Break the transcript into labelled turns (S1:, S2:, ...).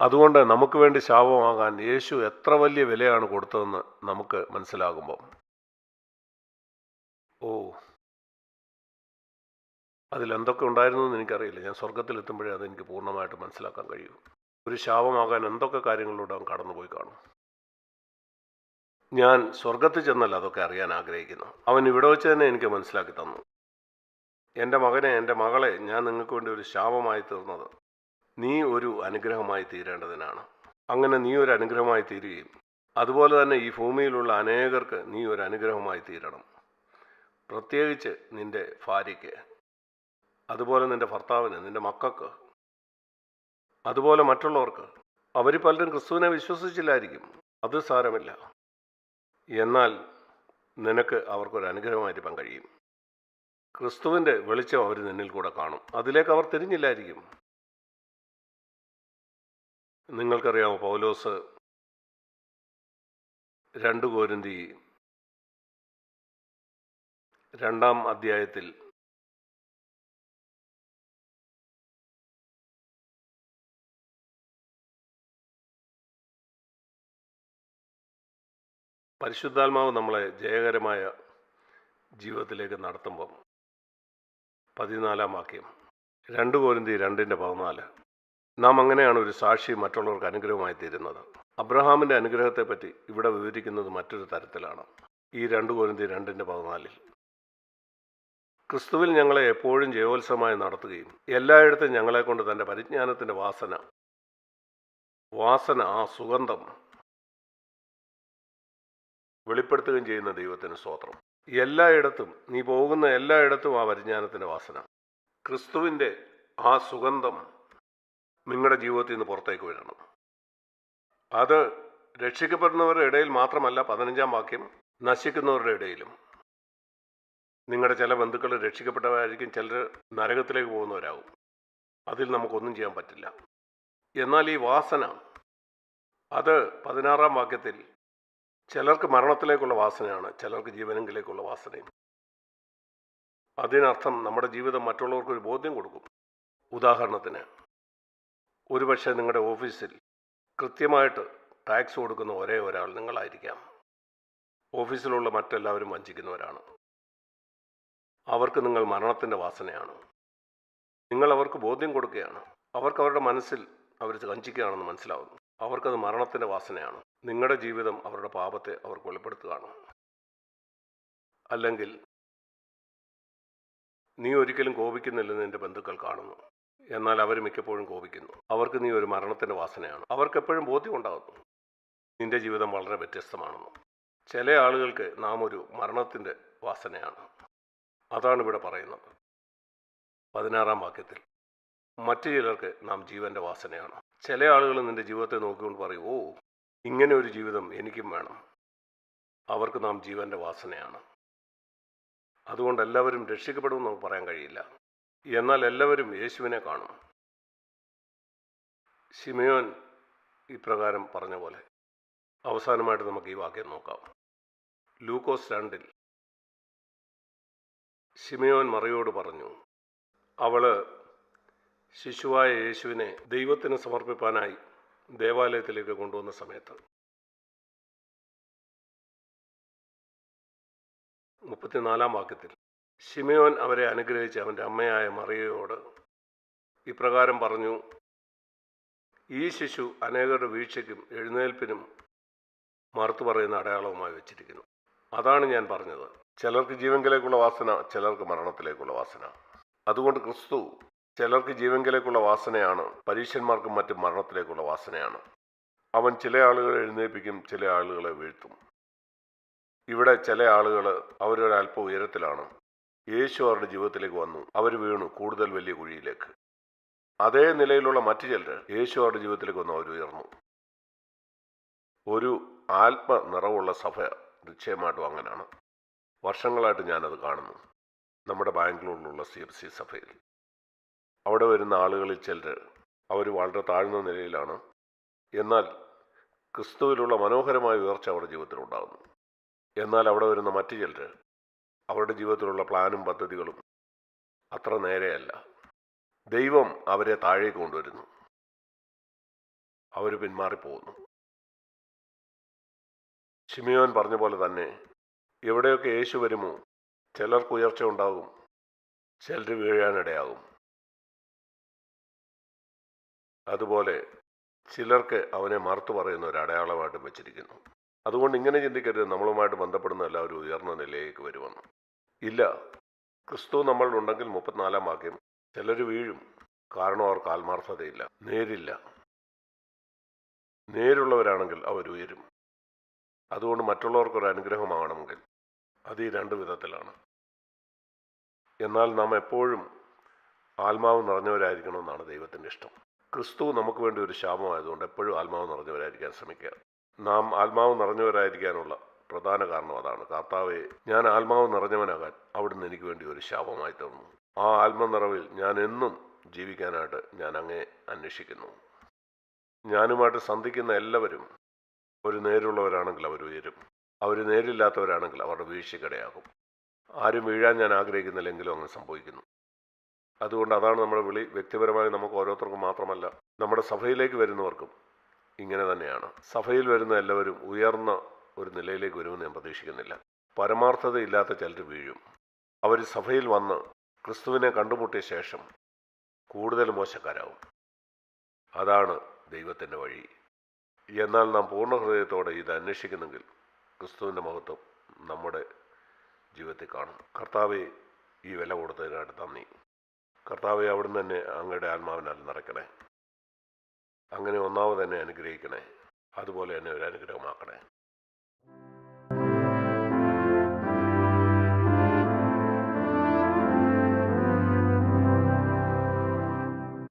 S1: അതുകൊണ്ട് നമുക്ക് വേണ്ടി ശാപമാകാൻ യേശു എത്ര വലിയ വിലയാണ് കൊടുത്തതെന്ന് നമുക്ക് മനസ്സിലാകുമ്പോൾ. ഓ. അതിലെന്തൊക്കെ ഉണ്ടായിരുന്നു എന്ന് എനിക്കറിയില്ല. ഞാൻ സ്വർഗത്തിലെത്തുമ്പോഴേ അതെനിക്ക് പൂർണമായിട്ട് മനസ്സിലാക്കാൻ കഴിയൂ. ഒരു ശാപമാകാൻ എന്തൊക്കെ കാര്യങ്ങളിലൂടെ അവൻ കടന്നുപോയി കാണും? ഞാൻ സ്വർഗത്തിൽ ചെന്നല്ല അതൊക്കെ അറിയാൻ ആഗ്രഹിക്കുന്നു. അവൻ ഇവിടെ വെച്ച് തന്നെ എനിക്ക് മനസ്സിലാക്കി തന്നു. എന്റെ മകനെ എന്റെ മകളെ ഞാൻ നിങ്ങൾക്ക് വേണ്ടി ഒരു ശാപമായി തീർന്നത്. നീ ഒരു അനുഗ്രഹമായി തീരേണ്ടതിനാണ്. അങ്ങനെ നീ ഒരു അനുഗ്രഹമായി തീരുകയും. അതുപോലെ തന്നെ ഈ ഭൂമിയിലുള്ള അനേകർക്ക് നീ ഒരു അനുഗ്രഹമായി തീരണം. പ്രത്യേകിച്ച് നിന്റെ ഭാര്യയ്ക്ക്. അതുപോലെ നിന്റെ ഭർത്താവിന് നിന്റെ മക്കൾക്ക്. അതുപോലെ മറ്റുള്ളവർക്ക്. അവർ പലരും ക്രിസ്തുവിനെ വിശ്വസിച്ചില്ലായിരിക്കും. അത് സാരമില്ല. എന്നാൽ നിനക്ക് അവർക്കൊരു അനുഗ്രഹമായിരിക്കാൻ കഴിയും ക്രിസ്തുവിന്റെ വെളിച്ചം അവർ നിന്നിൽ കൂടെ കാണും. അതിലേക്ക് അവർ തിരിഞ്ഞില്ലായിരിക്കും. നിങ്ങൾക്കറിയാമോ പൗലോസ് രണ്ട് കോരിന്തി രണ്ടാം അധ്യായത്തിൽ പരിശുദ്ധാത്മാവ് നമ്മളെ ജയകരമായ ജീവിതത്തിലേക്ക് നടത്തുമ്പം പതിനാലാം വാക്യം രണ്ട് കോരിന്തി രണ്ടിന്റെ പതിനാല്. നാം അങ്ങനെയാണ് ഒരു സാക്ഷി മറ്റുള്ളവർക്ക് അനുഗ്രഹമായി തീരുന്നത്. അബ്രഹാമിന്റെ അനുഗ്രഹത്തെപ്പറ്റി ഇവിടെ വിവരിക്കുന്നത് മറ്റൊരു തരത്തിലാണ്. ഈ രണ്ട് കോരിന്തി രണ്ടിന്റെ പതിനാലിൽ. ക്രിസ്തുവിൽ ഞങ്ങളെ എപ്പോഴും ജയോത്സവമായി നടത്തുകയും എല്ലായിടത്തും ഞങ്ങളെ കൊണ്ട് തന്റെ പരിജ്ഞാനത്തിന്റെ വാസന വാസന ആ സുഗന്ധം വെളിപ്പെടുത്തുകയും ചെയ്യുന്ന ദൈവത്തിന് സ്തോത്രം. എല്ലായിടത്തും നീ പോകുന്ന എല്ലായിടത്തും ആ പരിജ്ഞാനത്തിന്റെ വാസന. ക്രിസ്തുവിന്റെ ആ സുഗന്ധം നിങ്ങളുടെ ജീവിതത്തിൽ നിന്ന് പുറത്തേക്ക് വരണം അത് രക്ഷിക്കപ്പെടുന്നവരുടെ ഇടയിൽ മാത്രമല്ല പതിനഞ്ചാം വാക്യം നശിക്കുന്നവരുടെ ഇടയിലും. നിങ്ങളുടെ ചില ബന്ധുക്കൾ രക്ഷിക്കപ്പെട്ടവരായിരിക്കും ചിലർ നരകത്തിലേക്ക് പോകുന്നവരാകും അതിൽ നമുക്കൊന്നും ചെയ്യാൻ പറ്റില്ല. എന്നാൽ ഈ വാസന അത് പതിനാറാം വാക്യത്തിൽ ചിലർക്ക് മരണത്തിലേക്കുള്ള വാസനയാണ് ചിലർക്ക് ജീവനെങ്കിലേക്കുള്ള വാസനയും. അതിനർത്ഥം നമ്മുടെ ജീവിതം മറ്റുള്ളവർക്ക് ഒരു ബോധ്യം കൊടുക്കും. ഉദാഹരണത്തിന് ഒരുപക്ഷെ നിങ്ങളുടെ ഓഫീസിൽ കൃത്യമായിട്ട് ടാക്സ് കൊടുക്കുന്ന ഒരേ ഒരാൾ നിങ്ങളായിരിക്കാം. ഓഫീസിലുള്ള മറ്റെല്ലാവരും വഞ്ചിക്കുന്നവരാണ്. അവർക്ക് നിങ്ങൾ മരണത്തിന്റെ വാസനയാണ്. നിങ്ങൾ അവർക്ക് ബോധ്യം കൊടുക്കുകയാണ്. അവർക്ക് അവരുടെ മനസ്സിൽ അവർ വഞ്ചിക്കുകയാണെന്ന് മനസ്സിലാവുന്നു. അവർക്കത് മരണത്തിന്റെ വാസനയാണ്. നിങ്ങളുടെ ജീവിതം അവരുടെ പാപത്തെ അവർക്ക് വെളിപ്പെടുത്തുകയാണ്. അല്ലെങ്കിൽ നീ ഒരിക്കലും കോപിക്കുന്നില്ലെന്ന് നിന്റെ ബന്ധുക്കൾ കാണുന്നു. എന്നാൽ അവർ മിക്കപ്പോഴും കോപിക്കുന്നു. അവർക്ക് നീ ഒരു മരണത്തിന്റെ വാസനയാണ്. അവർക്ക് എപ്പോഴും ബോധ്യം ഉണ്ടാകുന്നു. നിന്റെ ജീവിതം വളരെ വ്യത്യസ്തമാണെന്ന്. ചില ആളുകൾക്ക് നാം ഒരു മരണത്തിന്റെ വാസനയാണ്. അതാണ് ഇവിടെ പറയുന്നത്. പതിനാറാം വാക്യത്തിൽ മറ്റു ചിലർക്ക് നാം ജീവന്റെ വാസനയാണ്. ചില ആളുകൾ നിന്റെ ജീവിതത്തെ നോക്കിക്കൊണ്ട് പറയും ഓ ഇങ്ങനെ ഒരു ജീവിതം എനിക്കും വേണം. അവർക്ക് നാം ജീവന്റെ വാസനയാണ്. അതുകൊണ്ട് എല്ലാവരും രക്ഷിക്കപ്പെടുമെന്ന് നമുക്ക് പറയാൻ കഴിയില്ല. എന്നാൽ എല്ലാവരും യേശുവിനെ കാണും. ശിമയോൻ ഇപ്രകാരം പറഞ്ഞ പോലെ അവസാനമായിട്ട് നമുക്ക് ഈ വാക്യം നോക്കാം. ലൂക്കോസ് രണ്ടിൽ ശിമയോൻ മറിയോട് പറഞ്ഞു അവൾ ശിശുവായ യേശുവിനെ ദൈവത്തിന് സമർപ്പിപ്പാനായി ദേവാലയത്തിലേക്ക് കൊണ്ടുവന്ന സമയത്ത് മുപ്പത്തിനാലാം വാക്യത്തിൽ ഷിമയോൻ അവരെ അനുഗ്രഹിച്ച് അവന്റെ അമ്മയായ മറിയയോട് ഇപ്രകാരം പറഞ്ഞു ഈ ശിശു അനേകരുടെ വീഴ്ചയ്ക്കും എഴുന്നേൽപ്പിനും മറുത്തു പറയുന്ന അടയാളവുമായി വെച്ചിരിക്കുന്നു. അതാണ് ഞാൻ പറഞ്ഞത്. ചിലർക്ക് ജീവങ്കിലേക്കുള്ള വാസന ചിലർക്ക് മരണത്തിലേക്കുള്ള വാസന. അതുകൊണ്ട് ക്രിസ്തു ചിലർക്ക് ജീവങ്കിലേക്കുള്ള വാസനയാണ് പരീക്ഷന്മാർക്കും മറ്റും മരണത്തിലേക്കുള്ള വാസനയാണ്. അവൻ ചില ആളുകളെ എഴുന്നേൽപ്പിക്കും ചില ആളുകളെ വീഴ്ത്തും. ഇവിടെ ചില ആളുകൾ അവരൊരല്പ ഉയരത്തിലാണ്. യേശു അവരുടെ ജീവിതത്തിലേക്ക് വന്നു. അവർ വീണു കൂടുതൽ വലിയ കുഴിയിലേക്ക്. അതേ നിലയിലുള്ള മറ്റു ചിലർ യേശു അവരുടെ ജീവിതത്തിലേക്ക് വന്നു അവർ ഉയർന്നു. ഒരു ആത്മ നിറവുള്ള സഭ നിശ്ചയമായിട്ടും അങ്ങനെയാണ്. വർഷങ്ങളായിട്ട് ഞാനത് കാണുന്നു. നമ്മുടെ ബാംഗ്ലൂരിലുള്ള സി എഫ് സി സഭയിൽ. അവിടെ വരുന്ന ആളുകളിൽ ചിലർ അവർ വളരെ താഴ്ന്ന നിലയിലാണ്. എന്നാൽ ക്രിസ്തുവിലുള്ള മനോഹരമായ ഉയർച്ച അവരുടെ ജീവിതത്തിൽ ഉണ്ടാകുന്നു എന്നാൽ അവിടെ വരുന്ന മറ്റു ചിലർ അവരുടെ ജീവിതത്തിലുള്ള പ്ലാനും പദ്ധതികളും അത്ര നേരെയല്ല. ദൈവം അവരെ താഴേക്ക് കൊണ്ടുവരുന്നു. അവർ പിന്മാറിപ്പോകുന്നു. ഷിമിയോൻ പറഞ്ഞ പോലെ തന്നെ എവിടെയൊക്കെ യേശു വരുമോ ചിലർക്ക് ഉയർച്ച ഉണ്ടാകും ചിലർ വീഴാനിടയാകും. അതുപോലെ ചിലർക്ക് അവനെ മറുത്തു പറയുന്ന ഒരു അടയാളമായിട്ട് വെച്ചിരിക്കുന്നു. അതുകൊണ്ട് ഇങ്ങനെ ചിന്തിക്കരുത്. നമ്മളുമായിട്ട് ബന്ധപ്പെടുന്ന എല്ലാവരും ഉയർന്ന നിലയിലേക്ക് വരുമെന്ന്. ഇല്ല. ക്രിസ്തു നമ്മൾ ഉണ്ടെങ്കിൽ മുപ്പത്തിനാലാം വാക്യം ചിലർ വീഴും. കാരണം അവർക്ക് ആത്മാർത്ഥതയില്ല. നേരില്ല. നേരുള്ളവരാണെങ്കിൽ അവർ ഉയരും. അതുകൊണ്ട് മറ്റുള്ളവർക്കൊരു അനുഗ്രഹമാകണമെങ്കിൽ അത് ഈ രണ്ട് വിധത്തിലാണ്. എന്നാൽ നാം എപ്പോഴും ആത്മാവ് നിറഞ്ഞവരായിരിക്കണമെന്നാണ് ദൈവത്തിന്റെ ഇഷ്ടം. ക്രിസ്തു നമുക്ക് വേണ്ടി ഒരു ശാപമായതുകൊണ്ട് എപ്പോഴും ആത്മാവ് നിറഞ്ഞവരായിരിക്കാൻ ശ്രമിക്കുക. നാം ആത്മാവ് നിറഞ്ഞവരായിരിക്കാനുള്ള പ്രധാന കാരണം അതാണ്. കർത്താവെ ഞാൻ ആത്മാവ് നിറഞ്ഞവനാകാൻ അവിടുന്ന് എനിക്ക് വേണ്ടി ഒരു ശാപമായി തീർന്നു. ആ ആത്മനിറവിൽ ഞാൻ എന്നും ജീവിക്കാനായിട്ട് ഞാൻ അങ്ങേ അന്വേഷിക്കുന്നു. ഞാനുമായിട്ട് സന്ധിക്കുന്ന എല്ലാവരും ഒരു നേരുള്ളവരാണെങ്കിൽ അവർ ഉയരും. അവർ നേരില്ലാത്തവരാണെങ്കിൽ അവരുടെ വീഴ്ചക്കിടയാകും ആരും വീഴാൻ ഞാൻ ആഗ്രഹിക്കുന്നില്ലെങ്കിലും അങ്ങനെ സംഭവിക്കുന്നു. അതുകൊണ്ട് അതാണ് നമ്മുടെ വിളി. വ്യക്തിപരമായി നമുക്ക് ഓരോരുത്തർക്കും മാത്രമല്ല നമ്മുടെ സഭയിലേക്ക് വരുന്നവർക്കും ഇങ്ങനെ തന്നെയാണ്. സഭയിൽ വരുന്ന എല്ലാവരും ഉയർന്ന ഒരു നിലയിലേക്ക് വരുമെന്ന് ഞാൻ പ്രതീക്ഷിക്കുന്നില്ല. പരമാർത്ഥതയില്ലാത്ത ചിലർ വീഴും. അവർ സഭയിൽ വന്ന് ക്രിസ്തുവിനെ കണ്ടുമുട്ടിയ ശേഷം കൂടുതൽ മോശക്കാരാവും. അതാണ് ദൈവത്തിന്റെ വഴി. എന്നാൽ നാം പൂർണ ഹൃദയത്തോടെ ഇത് അന്വേഷിക്കുന്നെങ്കിൽ ക്രിസ്തുവിന്റെ മഹത്വം നമ്മുടെ ജീവിതത്തിൽ കാണും. കർത്താവെ ഈ വില കൊടുത്തതിനായിട്ട് നന്ദി. കർത്താവെ അവിടുന്ന് തന്നെ അങ്ങയുടെ ആത്മാവിനാൽ നിറയ്ക്കണേ. അങ്ങനെ ഒന്നാമത് തന്നെ അനുഗ്രഹിക്കണേ. അതുപോലെ തന്നെ ഒരു അനുഗ്രഹമാക്കണേ